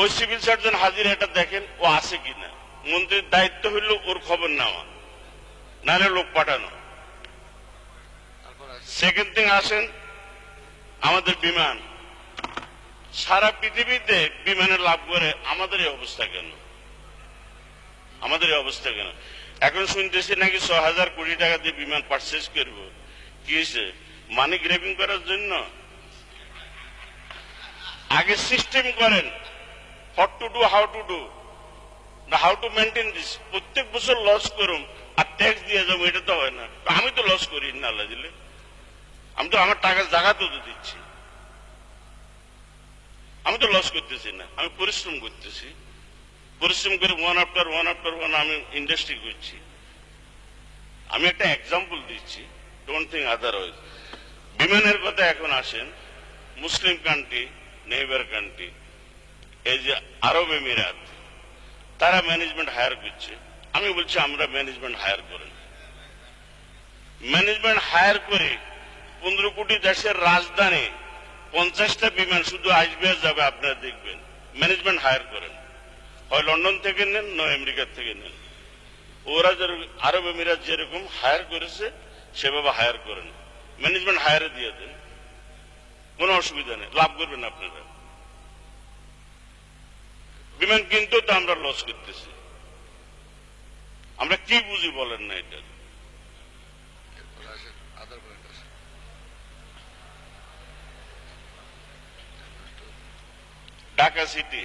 ওই civil surgeon হাজির, এটা দেখেন, ও আছে কিনা? মন্ত্রীর দায়িত্ব হইল ওর খবর নেওয়া, নাহলে লোক পাঠানো। সেকেন্ড থিং আসেন, আমাদের বিমান। সারা পৃথিবীতে বিমানের লাভ করে আমাদের এই অবস্থা কেন? আমাদের এই অবস্থা কেন? এখন শুনতেছি নাকি ছ হাজার কোটি টাকা দিয়ে বিমান পারচেজ করব। কি হয়েছে মানি গ্রেভিং করার জন্য? আগে সিস্টেম করেন। What to do how to do না হাউ টু মেনটেন দিস প্রত্যেক বছর লস করুম আর ট্যাক্স দিয়ে যাব এটা তো হয় না। আমি তো লস করি না আল্লাহ দিলে। আমি তো আমার টাকা জায়গা তো দিচ্ছি। আমি তো লস করতেছি না, আমি পরিশ্রম করতেছি। পরিশ্রম করে one after one after one আমি ইন্ডাস্ট্রি করছি। আমি একটা এক্সাম্পল দিচ্ছি ডোন্ট থিঙ্ক আদারওয়াইজ বিমানের কথা এখন আসেন, মুসলিম কান্ট্রি নেইবার কান্ট্রি এই যে আরব এমিরাত, তারা ম্যানেজমেন্ট হায়ার করছে। আমি বলছি, আমরা ম্যানেজমেন্ট হায়ার করেন ম্যানেজমেন্ট হায়ার করে পনেরো কোটি দেশের রাজধানী, পঞ্চাশটা বিমান শুধু আসবে, যাবে, আপনারা দেখবেন। ম্যানেজমেন্ট হায়ার করেন। হয় লন্ডন থেকে নেন, নয় আমেরিকার থেকে নেন। ওরা আরব এমিরাত যেরকম হায়ার করেছে, সেভাবে হায়ার করেন। ম্যানেজমেন্ট হায়ারে দিয়ে দেন। কোনো অসুবিধা নেই। লাভ করবেন আপনারা। বিমান কিনতেও তো আমরা লস করতেছি। আমরা কি বুঝি বলেন না এটা? ঢাকা সিটি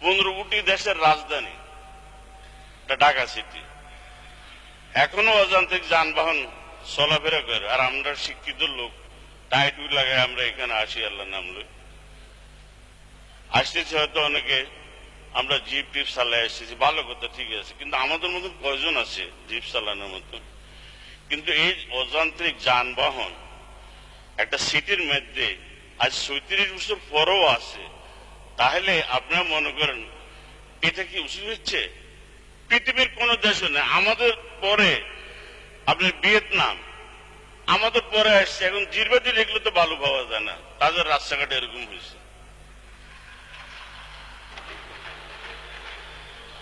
পনেরো কোটি দেশের রাজধানী ঢাকা সিটি এখনও অযান্ত্রিক যানবাহন চলাফেরা করে, আর আমরা শিক্ষিত লোক, টাইট লাগায় আমরা এখানে আসি আল্লাহ নাম লই। আসতেছি হয়তো অনেকে, আমরা জিপ টিপ চালাই আসতেছি ভালো কথা, ঠিক আছে। কিন্তু আমাদের মতন কয়জন আছে জিপ চালানোর মতন কিন্তু এই অযান্ত্রিক যানবাহন একটা সিটির মধ্যে, আজ সৈত্রিশ বছর পরও আছে। তাহলে আপনারা মনে করেন, এটা কি উচিত হচ্ছে? পৃথিবীর কোন দেশে নেই আমাদের পরে আপনার ভিয়েতনাম, আমাদের পরে আসছে, এখন জিরবাতি এগুলো তো ভালো পাওয়া যায় না, তাদের রাস্তাঘাটে এরকম হয়েছে।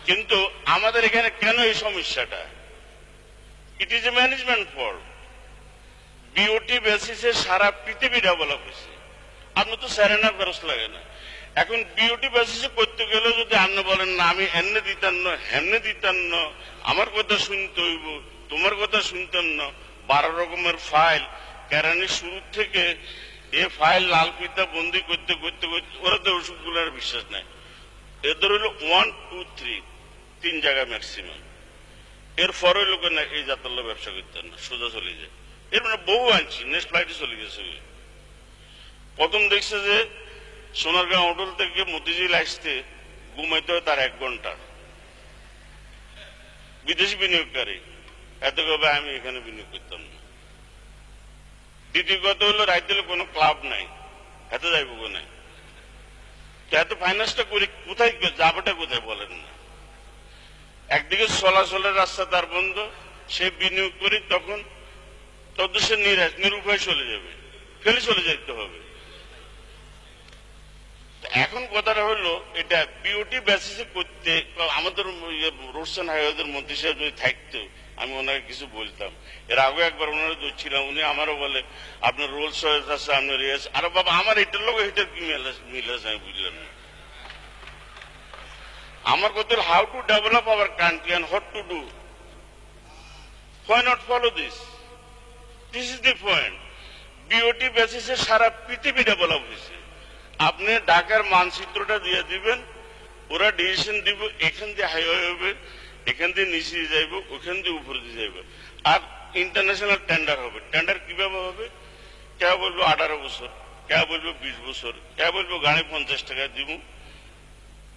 কিন্তু আমাদের এখানে কেন এই সমস্যাটা? It is a management fault BOT বেসিসে সারা পৃথিবী ডেভেলপ হয়েছে। আপনার তো স্যারেনার খরচ লাগে না। এখন বিওটি বেসিসে করতে গেলে যদি আপনি বলেন, না, আমি এমনি দিতাম না, হেমনে দিতাম না, আমার কথা শুনতে হইব, তোমার কথা শুনতাম না, বারো রকমের ফাইল কেরানির শুরু থেকে এ ফাইল লাল পিতা বন্দি করতে করতে করতে, ওরা তো ওষুধগুলো বিশ্বাস নাই। এদের হলো ওয়ান টু থ্রি তিন জায়গায় ম্যাক্সিমাম এর পরে লোকের না এই জাতাল্লা ব্যবসা করতেন না, সোজা চলে যায়। এর মানে বহু আনছি নেক্সট ফ্লাইটে চলে গেছে প্রথম দেখছে যে সোনারগাঁও হোটেল থেকে মতিঝিল আসতে ঘুমাইতে হয় তার এক ঘণ্টা। বিদেশি বিনিয়োগকারী। এত কবে আমি এখানে বিনিয়োগ করতাম না। দ্বিতীয় কথা হলো রাইতেলে কোনো ক্লাব নাই। এত যাইব তো এত ফাইন্যান্সটা করি, কোথায় যাবোটা কোথায় বলেন না। একদিকে চলাচলের রাস্তা তার বন্ধ, সে বিনিয়োগ করি তখন নিরাশ, নিরুপায় চলে যাবে। ফেলে চলে যেতে হবে। এখন কথাটা হলো, এটা বিওটি বেসিসে করতে আমাদের রোডসেন হাইওয়েদের মন্ত্রী সাহেব যদি থাকতো, আমি ওনাকে কিছু বলতাম। এর আগে একবার ওনারা ধরছিলাম, উনি আমারও বলে, আপনার রোলস আছে, আপনার রেস আরে বাবা, আমার এটার লোক, এটার কি মিল আছে, আমি বুঝলাম না। আমার কথা how to develop our country and what to do why not follow this this is the point BOT বেসিসে সারা পৃথিবী ডেভেলপ হয়েছে। আপনি ঢাকার মানচিত্রটা দিয়ে দিবেন, ওরা ডিসিশন দিব, এখান দিয়ে হাইওয়ে হবে, এখান দিয়ে নিচে যাইব, ওখান দিয়ে উপরে দিয়ে যাইব। আর ইন্টারন্যাশনাল টেন্ডার হবে। টেন্ডার কীভাবে হবে? কে বলব আঠারো বছর, কে বলব বিশ বছর, কে বলব গাড়ি পঞ্চাশ টাকা দিব?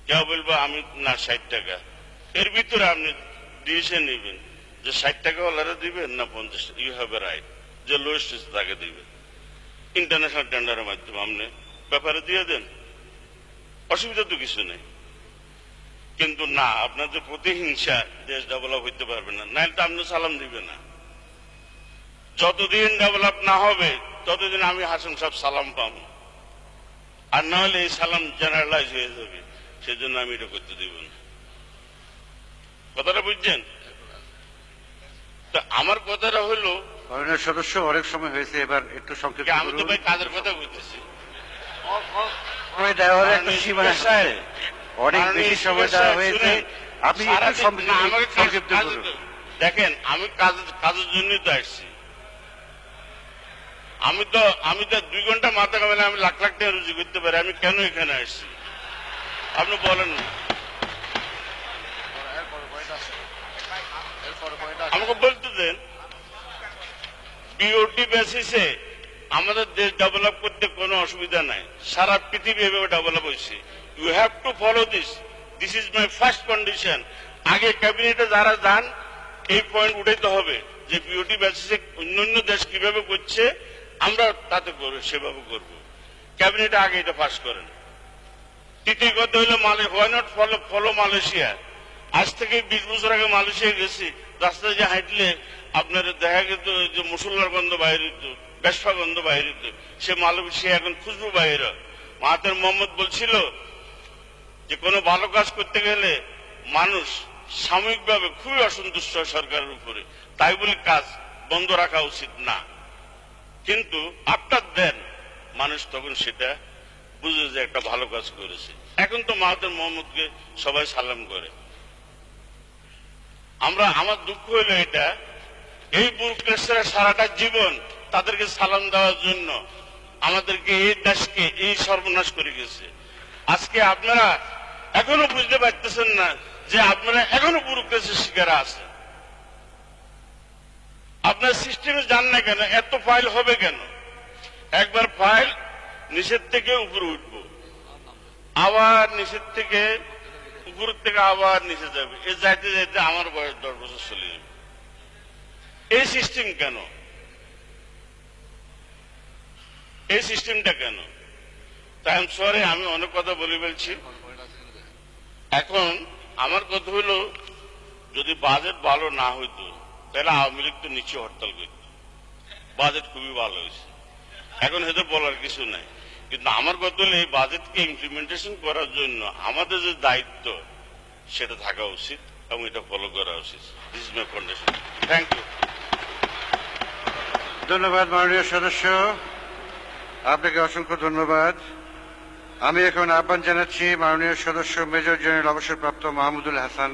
কেউ বলব আমি না ষাট টাকা। এর ভিতরে আপনি ডিসিশন নেবেন যে ষাট টাকা ওলারা দিবেন না পঞ্চাশ ইউ হ্যাভ এ রাইট যে লোয়েস্ট তাকে দিবেন। ইন্টারন্যাশনাল টেন্ডারের মাধ্যমে আপনি ব্যাপারে দিয়ে দেন। অসুবিধা তো কিছু নেই। কিন্তু না, আপনার যে প্রতিহিংসা দেশ ডেভেলপ হইতে পারবে না, নাহলে তো আপনি সালাম দিবে না। যতদিন ডেভেলপ না হবে, ততদিন আমি হাসান সাহেব সালাম পাবো। আর না হলে এই সালাম জেনারেলাইজ হয়ে যাবে। সেজন্য আমি এটা করতে দেব না। কথাটা বুঝছেন? তো আমার কথাটা হলো সদস্য অনেক সময় হয়েছে এবার একটু সংক্ষিপ্ত আমি তো ভাই কাজের কথা বলতেছি। অনেক বেশি সময় দেওয়া হয়েছে। আপনি সংক্ষিপ্ত করুন দেখেন আমি কাজ কাজের জন্যই তো আসছি। আমি তো আমি তো দুই ঘণ্টা মাথা কামালে আমি লাখ লাখ টাকা রুজি করতে পারি আমি কেন এখানে আসছি? আপনি বলেন। আমাকে বলতে দেন বিওটি বেসিসে আমাদের দেশ ডেভেলপ করতে কোনো অসুবিধা নাই। সারা পৃথিবী এভাবে ডেভেলপ হয়েছে। You have to follow this this is my first condition আগে ক্যাবিনেটে যারা যান, এই পয়েন্ট উঠাইতে হবে যে বিওটি বেসিসে অন্যান্য দেশ কীভাবে করছে, আমরা তাতে করব সেভাবে করব। ক্যাবিনেটে আগে এটা পাস করেন। তৃতীয় কথা হলো মালে why not follow follow Malaysia আজ থেকে বিশ বছর আগে মালয়েশিয়া গেছি, রাস্তায় যে হাঁটলে আপনার দেখা যেত যে মুসল্লার গন্ধ বাইরে হইত বেশফা গন্ধ বাইরে হইত, সে মালয়েশিয়া এখন খুশবু বাইরে মাহাতের মোহাম্মদ বলছিল যে কোনো ভালো কাজ করতে গেলে মানুষ সাময়িকভাবে খুবই অসন্তুষ্ট হয় সরকারের উপরে। তাই বলে কাজ বন্ধ রাখা উচিত না। কিন্তু আফটার দেন মানুষ তখন সেটা বুঝে যে একটা ভালো কাজ করেছে। এখন তো মাহাতুর মোহাম্মদকে সবাই সালাম করে। আমরা, আমার দুঃখ হইল এটা, এই বুরক্রেসরা সারাটা জীবন তাদেরকে সালাম দেওয়ার জন্য আমাদেরকে এই দেশকে এই সর্বনাশ করে গেছে। আজকে আপনারা এখনও বুঝতে পারতেছেন না যে আপনারা এখনও বুরক্রেসের শিকার আছেন। আপনার সিস্টেমে যান না কেন? এত ফাইল হবে কেন? একবার ফাইল নিষেধ থেকে উপরে উঠব। আবার নিষেধ থেকে উপর থেকে আবার নিচে যাবে। এ যাইতে যাইতে আমার বয়স দশ বছর চলে যাবে। এই সিস্টেম কেন? এই সিস্টেমটা কেন? তাই আমি সরে আমি অনেক কথা বলে ফেলছি। এখন আমার কথা হলো, যদি বাজেট ভালো না হইতো, তাহলে আওয়ামী লীগ তো নিচে হরতাল করত। বাজেট খুবই ভালো হয়েছে। এখন হয়তো বলার কিছু নাই। কিন্তু আমার কথা এই বাজেটকে ইমপ্লিমেন্টেশন করার জন্য আমাদের যে দায়িত্ব, সেটা থাকা উচিত এবং এটা ফলো করা উচিত। This is my condition thank you ধন্যবাদ, মাননীয় সদস্য। আপনাকে অসংখ্য ধন্যবাদ। আমি এখন আহ্বান জানাচ্ছি মাননীয় সদস্য মেজর জেনারেল অবসরপ্রাপ্ত মাহমুদুল হাসান।